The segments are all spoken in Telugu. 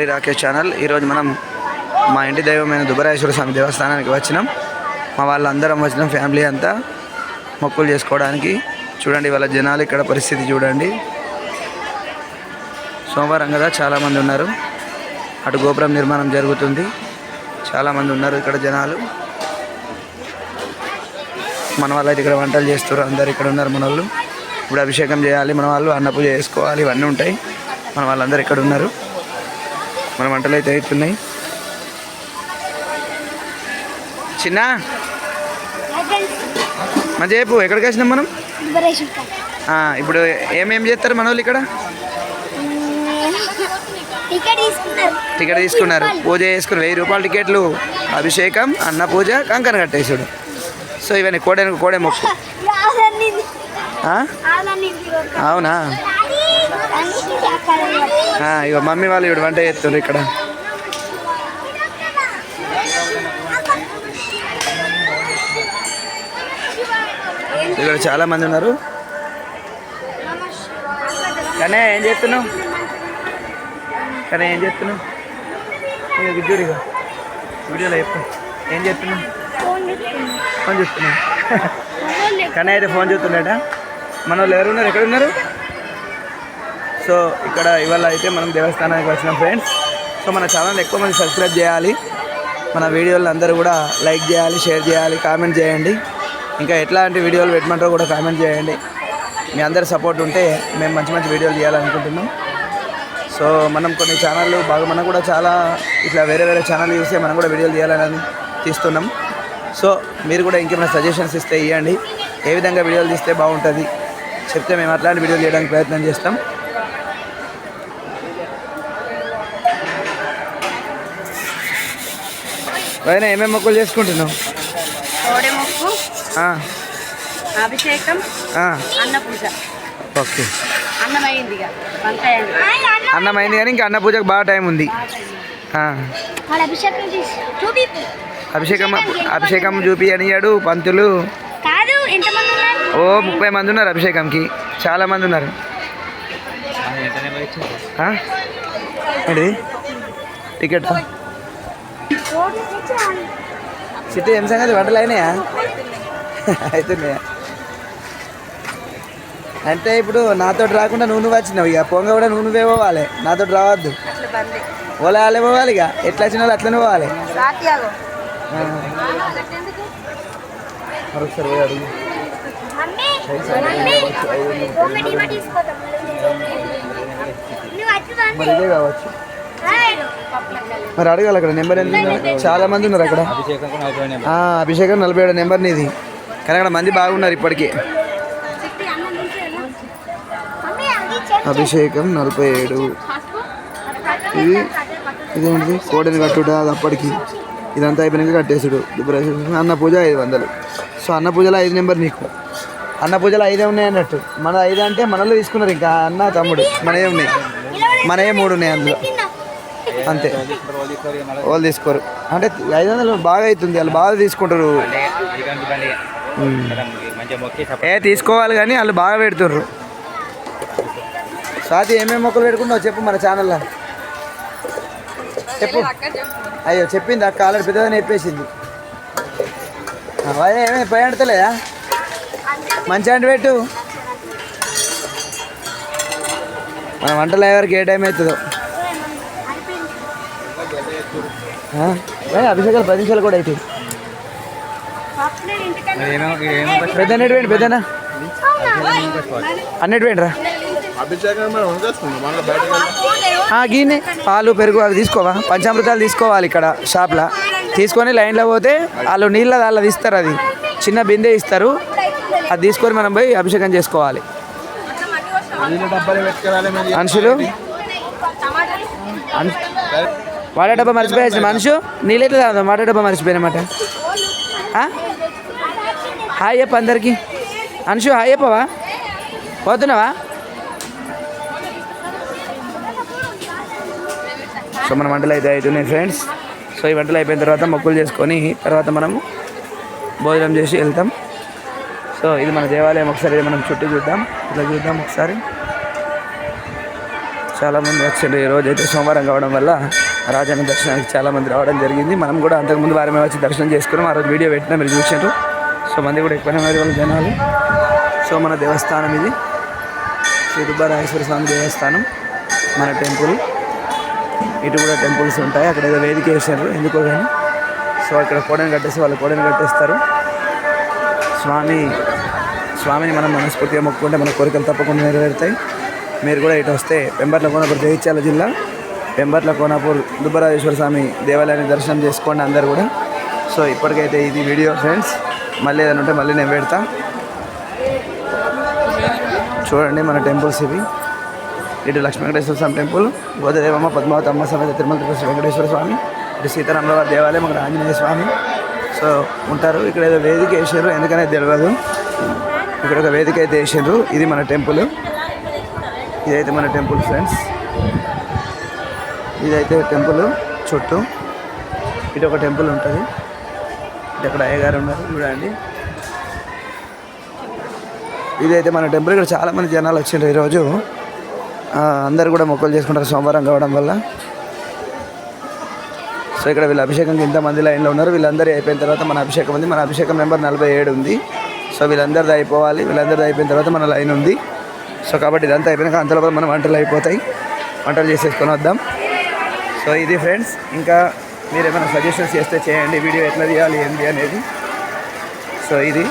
శ్రీ రాకేష్ ఛానల్. ఈరోజు మనం మా ఇంటి దైవమైన దుబ్బరాయేశ్వర స్వామి దేవస్థానానికి వచ్చినాం. మా వాళ్ళందరం వచ్చినాం ఫ్యామిలీ అంతా. మొక్కులు చేసుకోవడానికి. చూడండి వాళ్ళ జనాలు ఇక్కడ పరిస్థితి చూడండి. సోమవారం కదా చాలామంది ఉన్నారు. అటు గోపురం నిర్మాణం జరుగుతుంది. చాలామంది ఉన్నారు ఇక్కడ జనాలు. మన వాళ్ళు అయితే ఇక్కడ వంటలు చేస్తున్నారు అందరు ఇక్కడ ఉన్నారు మన వాళ్ళు. ఇప్పుడు అభిషేకం చేయాలి మన వాళ్ళు అన్నపూజ చేసుకోవాలి ఇవన్నీ ఉంటాయి. మన వాళ్ళందరూ ఇక్కడ ఉన్నారు. మన వంటలు అయితే అవుతున్నాయి. చిన్న? మంచి చెప్పు ఎక్కడికి వచ్చినాం మనం? ఇప్పుడు ఏమేం చేస్తారు మన వాళ్ళు ఇక్కడ? టికెట్ తీసుకున్నారు. పూజ చేసుకుని వెయ్యి రూపాయల టికెట్లు అభిషేకం అన్న పూజ కంకణ కట్టేసాడు సో ఇవన్నీ కోడే కోడే మొక్కు. అవునా? ఇక మమ్మీ వాళ్ళు ఇప్పుడు వంట చేస్తున్నారు ఇక్కడ. ఇక్కడ చాలా మంది ఉన్నారు. కానీ ఏం చేస్తున్నావు? కానీ ఏం చేస్తున్నావు? ఇక వీడియోలో చెప్పు. ఏం చేస్తున్నావు? ఫోన్ చూస్తున్నావు. కానీ అయితే ఫోన్ చూస్తున్నాడా? మన వాళ్ళు ఎవరు ఉన్నారు? ఎక్కడ ఉన్నారు? సో ఇక్కడ ఇవాళ అయితే మనం దేవస్థానానికి వచ్చినాం ఫ్రెండ్స్ సో మన ఛానల్ ఎక్కువ మంది సబ్స్క్రైబ్ చేయాలి. మన వీడియోలు అందరూ కూడా లైక్ చేయాలి షేర్ చేయాలి కామెంట్ చేయండి. ఇంకా ఎట్లాంటి వీడియోలు పెట్టమంటారో కూడా కామెంట్ చేయండి. మీ అందరి సపోర్ట్ ఉంటే మేము మంచి మంచి వీడియోలు చేయాలనుకుంటున్నాం సో మనం కొన్ని ఛానళ్ళు బాగా మనం కూడా చాలా ఇట్లా వేరే వేరే ఛానల్ చూస్తే మనం కూడా వీడియోలు చేయాలని తీస్తున్నాం. సో మీరు కూడా ఇంకేమైనా సజెషన్స్ ఇస్తే ఇవ్వండి ఏ విధంగా వీడియోలు తీస్తే బాగుంటుంది? చెప్తే మేము అట్లాంటి వీడియోలు చేయడానికి ప్రయత్నం చేస్తాం. పైన ఏమేమి మొక్కలు చేసుకుంటున్నావు? కోడె మొక్కు ఆ, అభిషేకం ఆ, అన్న పూజ ఓకే అన్నమైంది కానీ ఇంకా అన్న పూజకు బాగా టైం ఉంది. అభిషేకం అభిషేకం చూపి అనియాడు పంతులు. కాదు ఎంతమంది ఉన్నారు? ఓ ముప్పై మంది ఉన్నారు అభిషేకంకి. చాలా మంది ఉన్నారు? ఏంటిది? టికెట్? సిటీ ఏం సంగతి? వంటలు అయినాయా? అవుతున్నాయా అంటే ఇప్పుడు నాతో రాకుండా నువ్వు నువ్వు వచ్చినావు. ఇక పొంగ కూడా నువ్వు నువ్వే పోవాలి. నాతో రావద్దు. అట్లా బంది ఓలా వాళ్ళే పోవాలి ఇక. ఎట్లా వచ్చిన వాళ్ళు అట్లనే పోవాలి. మరొకసారి పోయి అడుగు. మరి ఇదే కావచ్చు. మరి అడగాలి అక్కడ నెంబర్ ఎంత చాలా మంది ఉన్నారు అక్కడ. ఆ, అభిషేకం నలభై ఏడు నెంబర్ నీది. కానీ అక్కడ మంది బాగున్నారు ఇప్పటికీ. అభిషేకం నలభై ఏడు. ఇది ఇదేంటిది కోడని కట్టుట అది అప్పటికి. ఇదంతా అయిపోయినాక కట్టేసుడు. అన్న పూజ ఐదు వందలు. సో అన్న పూజలో ఐదు నెంబర్ నీకు. అన్న పూజలు ఐదే ఉన్నాయి అన్నట్టు. మన ఐదు అంటే మనలో తీసుకున్నారు ఇంకా అన్న తమ్ముడు. మనయే ఉన్నాయి. మనయే మూడు ఉన్నాయి అందులో. అంతే. వాళ్ళు తీసుకోరు అంటే ఐదు వందలు బాగా అవుతుంది వాళ్ళు బాగా తీసుకుంటారు. ఏ తీసుకోవాలి కానీ వాళ్ళు బాగా పెడుతుర్రు. స్వాతి ఏమేమి మొక్కలు పెట్టుకుంటావు చెప్పు మన ఛానల్లో చెప్పు. అయ్యో చెప్పింది అక్క ఆల్రెడీ పెద్దదని చెప్పేసింది అదే ఏమైంది పోయి అంటలేదా? మంచి అంటు పెట్టు. మన వంటలు ఎవరికి ఏ టైం అవుతుందో ఆ, ఏ, అభిషేకాలు పది నిమిషాలు కూడా అవుతాయి పెద్ద అన్నట్టు వేయండి పెద్దనా అన్నట్టు వేయండి రా ఆ, గీనే పాలు పెరుగు అవి తీసుకోవా? పంచామృతాలు తీసుకోవాలి ఇక్కడ షాప్లో. తీసుకొని లైన్లో పోతే వాళ్ళు నీళ్ళ దానిలో తీస్తారు అది. చిన్న బిందె ఇస్తారు. అది తీసుకొని మనం పోయి అభిషేకం చేసుకోవాలి. మనుషులు వాడే డబ్బా మర్చిపోయాల్సిన మనుషు నీళ్ళు ఎట్లా వాడే డబ్బా మర్చిపోయినమాట. హాయ్ చెప్ప అందరికి. అనుషు హాయ్ చెప్పవా? పోతున్నావా? సో మన వంటలు అయితే అవుతున్నాయి ఫ్రెండ్స్ సో ఈ వంటలు అయిపోయిన తర్వాత మొక్కులు చేసుకొని తర్వాత మనము భోజనం చేసి వెళ్తాం. సో ఇది మన దేవాలయం. ఒకసారి మనం చుట్టూ చూద్దాం. ఇట్లా చూద్దాం ఒకసారి. చాలామంది వచ్చారు. ఈ అయితే సోమవారం కావడం వల్ల రాజన్న దర్శనానికి చాలామంది రావడం జరిగింది. మనం కూడా అంతకుముందు వారమే వచ్చి దర్శనం చేసుకున్నాం. ఆ రోజు వీడియో పెట్టినా మీరు చూసారు సో మంది కూడా ఎక్కువనే మరి వాళ్ళ జనాలు. సో మన దేవస్థానం ఇది. శ్రీ దుబ్బారాజేశ్వర స్వామి దేవస్థానం మన టెంపుల్. ఇటు కూడా టెంపుల్స్ ఉంటాయి. అక్కడ ఏదో వేదిక వేసారు ఎందుకో కానీ సో అక్కడ కోడని కట్టేసి వాళ్ళు కోడని కట్టేస్తారు. స్వామి స్వామిని మనం మనస్ఫూర్తిగా మొక్కుకుంటే మన కోరికలు తప్పకుండా నెరవేరుతాయి. మీరు కూడా ఇటు వస్తే పెంబర్ల కోనపూర్ జగిత్యాల జిల్లా పెంబర్ల కోనాపూర్ దుబ్బరాజేశ్వర స్వామి దేవాలయాన్ని దర్శనం చేసుకోండి అందరు కూడా. సో ఇప్పటికైతే ఇది వీడియో ఫ్రెండ్స్. మళ్ళీ ఏదైనా ఉంటే మళ్ళీ నేను పెడతా. చూడండి మన టెంపుల్స్ ఇవి. ఇటు లక్ష్మీ వెంకటేశ్వర స్వామి టెంపుల్ గోదాదేవమ్మ పద్మావతి అమ్మ సమేత తిరుమల తిరుపతి వెంకటేశ్వర స్వామి ఇటు సీతారామరావు దేవాలయం అక్కడ ఆంజనేయ స్వామి. సో ఉంటారు. ఇక్కడ ఏదో వేదిక వేసారు ఎందుకనే తెలియదు ఇక్కడ ఒక వేదిక అయితే వేసారు ఇది మన టెంపుల్. ఇదైతే మన టెంపుల్ ఫ్రెండ్స్. ఇదైతే టెంపుల్ చుట్టూ. ఇటు ఒక టెంపుల్ ఉంటుంది. ఇటు అక్కడ అయ్యగారు ఉన్నారు చూడండి. ఇదైతే మన టెంపుల్. ఇక్కడ చాలా మంది జనాలు వచ్చిండ్రు ఈరోజు. అందరు కూడా మొక్కలు చేసుకుంటారు సోమవారం కావడం వల్ల. సో ఇక్కడ వీళ్ళ అభిషేకంకి ఇంతమంది లైన్లో ఉన్నారు. వీళ్ళందరూ అయిపోయిన తర్వాత మన అభిషేకం ఉంది. మన అభిషేకం నెంబర్ నలభై ఏడు ఉంది. సో వీళ్ళందరిది అయిపోవాలి. వీళ్ళందరిది అయిపోయిన తర్వాత మన లైన్ ఉంది. సో కాబట్టి ఇదంతా అయిపోయినాక అంతలోపల మన వంటలు అయిపోతాయి. వంటలు చేసేసుకొని వద్దాం. సో ఇది ఫ్రెండ్స్ ఇంకా మీరు ఏమైనా సజెషన్స్ చేస్తే చేయండి వీడియో ఎట్లా తీయాలి ఏంటి అనేది. సో ఇది.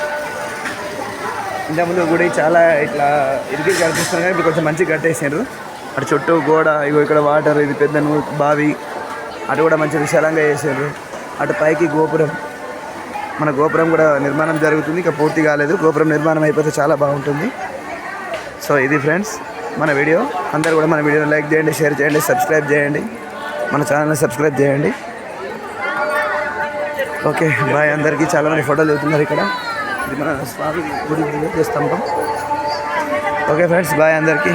ఇంతకుముందు గుడి చాలా ఇట్లా ఇరికి కనిపిస్తుంది కానీ ఇప్పుడు కొంచెం మంచిగా కట్టేసారు అటు చుట్టూ గోడ ఇగో ఇక్కడ వాటర్ ఇది పెద్ద బావి. అటు కూడా మంచి విశాలంగా చేశారు అటు పైకి గోపురం. మన గోపురం కూడా నిర్మాణం జరుగుతుంది ఇంకా పూర్తి కాలేదు. గోపురం నిర్మాణం అయిపోతే చాలా బాగుంటుంది. సో ఇది ఫ్రెండ్స్ మన వీడియో. అందరు కూడా మన వీడియోని లైక్ చేయండి షేర్ చేయండి సబ్స్క్రైబ్ చేయండి. మన ఛానల్ని సబ్స్క్రైబ్ చేయండి. ఓకే బాయ్ అందరికీ. చాలామంది ఫోటోలు దిగుతున్నారు ఇక్కడ. ఇది మన స్వామి గుడి స్తంభం. ఓకే ఫ్రెండ్స్ బాయ్ అందరికీ.